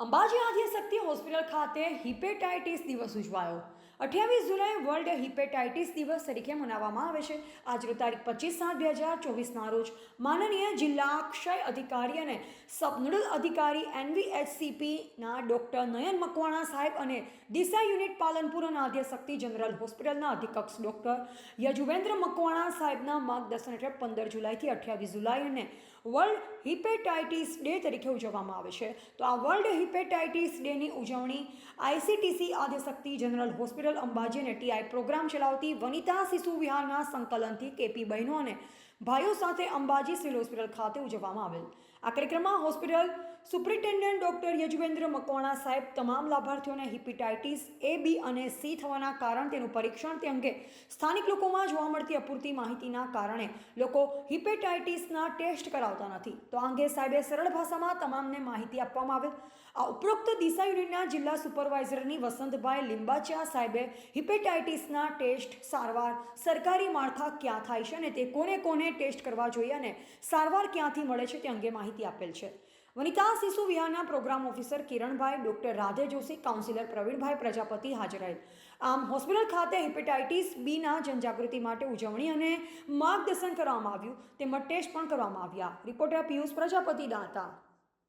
Ambaji Adyashakti hospital ખાતે hepatitis દિવસ ઉજવાયો. અઠ્યાવીસ જુલાઈ વર્લ્ડ હિપેટાઇટિસ દિવસ તરીકે મનાવવામાં આવે છે. આજનો તારીખ પચીસ સાત બે હજાર ચોવીસના રોજ માનનીય જિલ્લા ક્ષય અધિકારી અને સબનોડલ અધિકારી એનવીએચસીપીના ડૉક્ટર નયન મકવાણા સાહેબ અને દિશા યુનિટ પાલનપુર અને આદ્યશક્તિ જનરલ હોસ્પિટલના અધિકક્ષ ડૉક્ટર યજુવેન્દ્ર મકવાણા સાહેબના માર્ગદર્શન હેઠળ પંદર જુલાઈથી અઠ્યાવીસ જુલાઈ અને વર્લ્ડ હિપેટાઇટિસ ડે તરીકે ઉજવવામાં આવે છે. તો આ વર્લ્ડ હિપેટાઇટિસ ડેની ઉજવણી. ICTC Adyashakti general hospital Ambaji અને ટીઆઈ પ્રોગ્રામ ચલાવતી વનિતા શિશુ વિહારના સંકલનથી કેપી બહેનો અને ભાઈઓ સાથે અંબાજી સિવિલ હોસ્પિટલ ખાતે ઉજવવામાં આવેલ. આ કાર્યક્રમમાં hospital superintendent doctor Yajuvendra Makwana સાહેબ તમામ લાભાર્થીઓને હિપેટાઇટિસ એ બી અને સી થવાના કારણ તેનું પરીક્ષણ તે અંગે સ્થાનિક લોકોમાં જોવા મળતી અપૂરતી માહિતીના કારણે લોકો હિપેટાઇટિસના ટેસ્ટ કરાવતા નથી. તો આ અંગે સાહેબે સરળ ભાષામાં તમામને માહિતી આપવામાં આવેલ. આ ઉપરોક્ત દિશા યુનિટના જિલ્લા સુપરવાઇઝરની વસંતભાઈ લિંબાચિયા સાહેબે હિપેટાઇટિસના ટેસ્ટ સારવાર સરકારી માળખા ક્યાં થાય છે અને તે કોને કોને ટેસ્ટ કરવા જોઈએ અને સારવાર ક્યાંથી મળે છે તે અંગે માહિતી આપેલ છે. વનિતા શિશુ વિહારના programme officer Kiranbhai, doctor Radhe Joshi, counsellor Pravinbhai Prajapati હાજર આમ, હોસ્પિટલ ખાતે હિપેટાઇટિસ બીના જનજાગૃતિ માટે ઉજવણી અને માર્ગદર્શન કરવામાં આવ્યું. તેમજ ટેસ્ટ પણ કરવામાં આવ્યા. રિપોર્ટર પિયુષ પ્રજાપતિ દાતા.